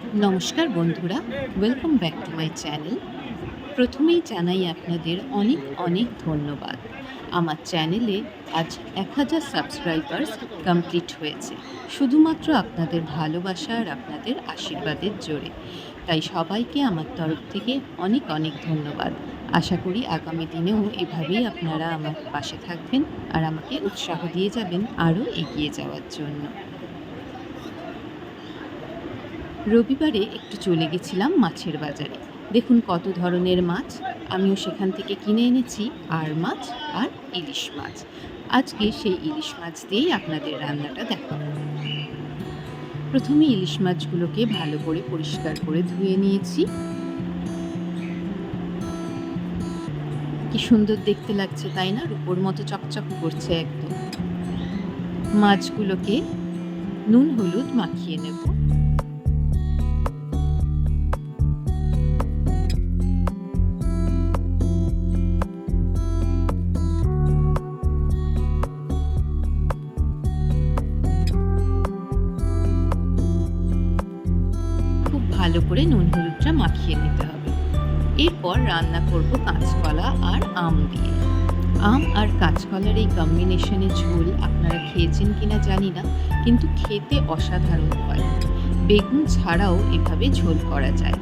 নমস্কার বন্ধুরা welcome back to my channel প্রথমেই জানাই আপনাদের অনেক অনেক ধন্যবাদ। আমার চ্যানেলে আজ এক হাজার সাবস্ক্রাইবার্স কমপ্লিট হয়েছে। শুধুমাত্র আপনাদের ভালোবাসা আর আপনাদের আশীর্বাদের জোরে। তাই সবাইকে আমার তরফ থেকে অনেক অনেক ধন্যবাদ। আশা করি আগামী দিনেও এভাবেই আপনারা আমার পাশে থাকবেন আর আমাকে উৎসাহ দিয়ে যাবেন আরও এগিয়ে যাওয়ার জন্য। রবিবারে একটু চলে গেছিলাম মাছের বাজারে। দেখুন কত ধরনের মাছ। আমিও সেখান থেকে কিনে এনেছি আর মাছ আর ইলিশ মাছ। আজকে সেই ইলিশ মাছ দিয়েই আপনাদের রান্নাটা দেখাবো। প্রথমে ইলিশ মাছগুলোকে ভালো করে পরিষ্কার করে ধুয়ে নিয়েছি। কি সুন্দর দেখতে লাগছে, তাই না? রূপোর মতো চকচক করছে একদম। মাছগুলোকে নুন, হলুদ মাখিয়ে নেব। ভালো করে নুন হলুদটা মাখিয়ে নিতে হবে। এরপর রান্না করব কাঁচকলা আর আম দিয়ে। আম আর কাঁচকলার এই কম্বিনেশনে ঝোল আপনারা খেয়েছেন কিনা জানি না, কিন্তু খেতে অসাধারণ হয়। বেগুন ছাড়াও এভাবে ঝোল করা যায়।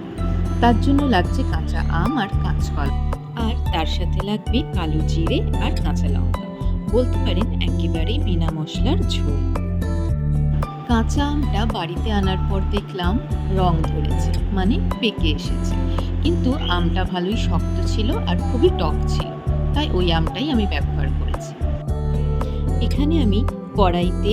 তার জন্য লাগছে কাঁচা আম আর কাঁচকলা। আর তার সাথে লাগবে কালো জিরে আর কাঁচা লঙ্কা। বলতে পারেন একেবারেই বিনা মশলার ঝোল। কাঁচা আমটা বাড়িতে আনার পর দেখলাম রং ধরেছে মানে পেকে এসেছে। কিন্তু আমটা ভালোই শক্ত ছিল আর খুবই টক ছিল, তাই ওই আমটাই আমি ব্যবহার করেছি। এখানে আমি কড়াইতে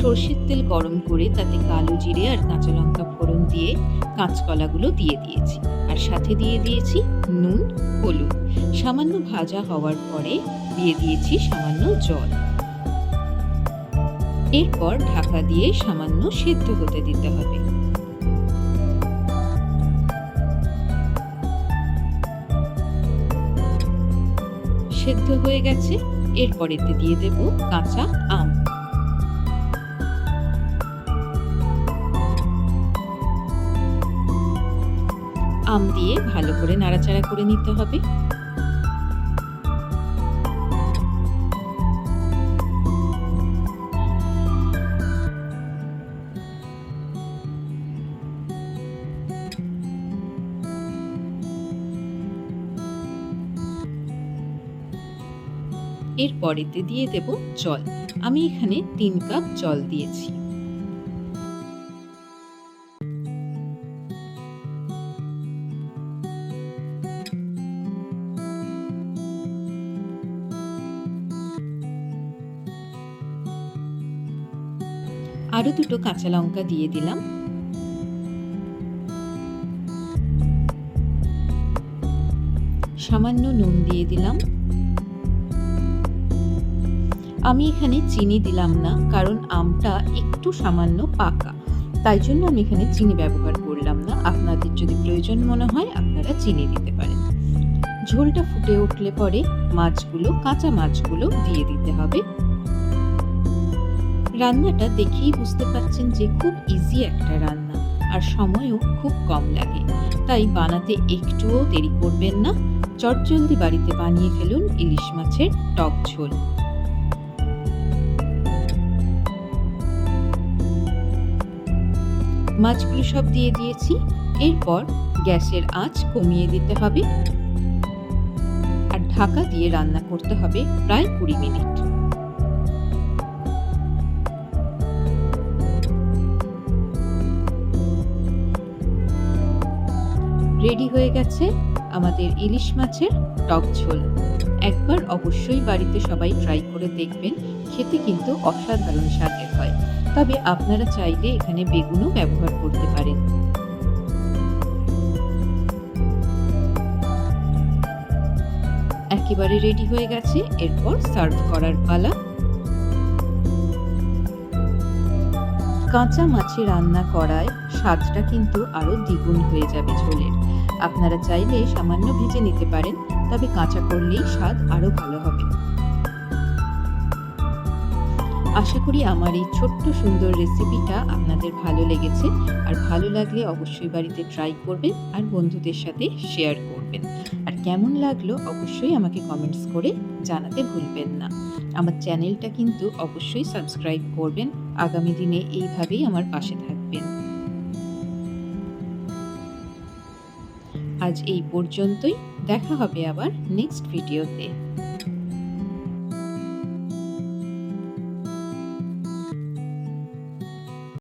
সর্ষের তেল গরম করে তাতে কালো জিরে আর কাঁচা লঙ্কা ফোড়ন দিয়ে কাঁচকলাগুলো দিয়ে দিয়েছি। আর সাথে দিয়ে দিয়েছি নুন, হলুদ। সামান্য ভাজা হওয়ার পরে দিয়ে দিয়েছি সামান্য জল। এরপর ঢাকা দিয়ে সামান্য সেদ্ধ হতে দিতে হবে। সেদ্ধ হয়ে গেছে এরপরেতে দিয়ে দেব কাঁচা আম। আম দিয়ে ভালো করে নাড়াচাড়া করে নিতে হবে। এর পরেতে দিয়ে দেব জল। আমি এখানে তিন কাপ জল দিয়েছি। আরও দুটো কাঁচা লঙ্কা দিয়ে দিলাম। সামান্য নুন দিয়ে দিলাম। আমি এখানে চিনি দিলাম না, কারণ আমটা একটু সামান্য পাকা। তাই জন্য আমি এখানে চিনি ব্যবহার করলাম না। আপনাদের যদি প্রয়োজন মনে হয়, আপনারা চিনি দিতে পারেন। ঝোলটা ফুটে উঠলে পরে মাছগুলো, কাঁচা মাছগুলো দিয়ে দিতে হবে। রান্নাটা দেখেই বুঝতে পারছেন যে খুব ইজি একটা রান্না, আর সময়ও খুব কম লাগে। তাই বানাতে একটুও দেরি করবেন না। চটজলদি বাড়িতে বানিয়ে ফেলুন ইলিশ মাছের টক ঝোল। মাছগুলো সব দিয়ে দিয়েছি। এরপর গ্যাসের আঁচ কমিয়ে দিতে হবে। আর ঢাকা দিয়ে রান্না করতে হবে প্রায় কুড়ি মিনিট। রেডি হয়ে গেছে আমাদের ইলিশ মাছের টক ঝোল। একবার অবশ্যই বাড়িতে সবাই ট্রাই করে দেখবেন। খেতে কিন্তু অসাধারণ স্বাদের। হয়। তবে আপনারা চাইলে এখানে বেগুনও ব্যবহার করতে পারেন। একেবারে রেডি হয়ে গেছে। এরপর সার্ভ করার পালা। কাঁচা মাছে রান্না করায় স্বাদটা কিন্তু আরও দ্বিগুণ হয়ে যাবে ঝোলের। আপনারা চাইলে সামান্য ভেজে নিতে পারেন, তবে কাঁচা করলেই স্বাদ আরও ভালো হবে। আশা করি আমার এই ছোট্ট সুন্দর রেসিপিটা আপনাদের ভালো লেগেছে। আর ভালো লাগলে অবশ্যই বাড়িতে ট্রাই করবেন আর বন্ধুদের সাথে শেয়ার করবেন। আর কেমন লাগল অবশ্যই আমাকে কমেন্টস করে জানাতে ভুলবেন না। আমার চ্যানেলটা কিন্তু অবশ্যই সাবস্ক্রাইব করবেন। আগামী দিনে এইভাবেই আমার পাশে থাকবেন। আজ এই পর্যন্তই। দেখা হবে আবার নেক্সট ভিডিওতে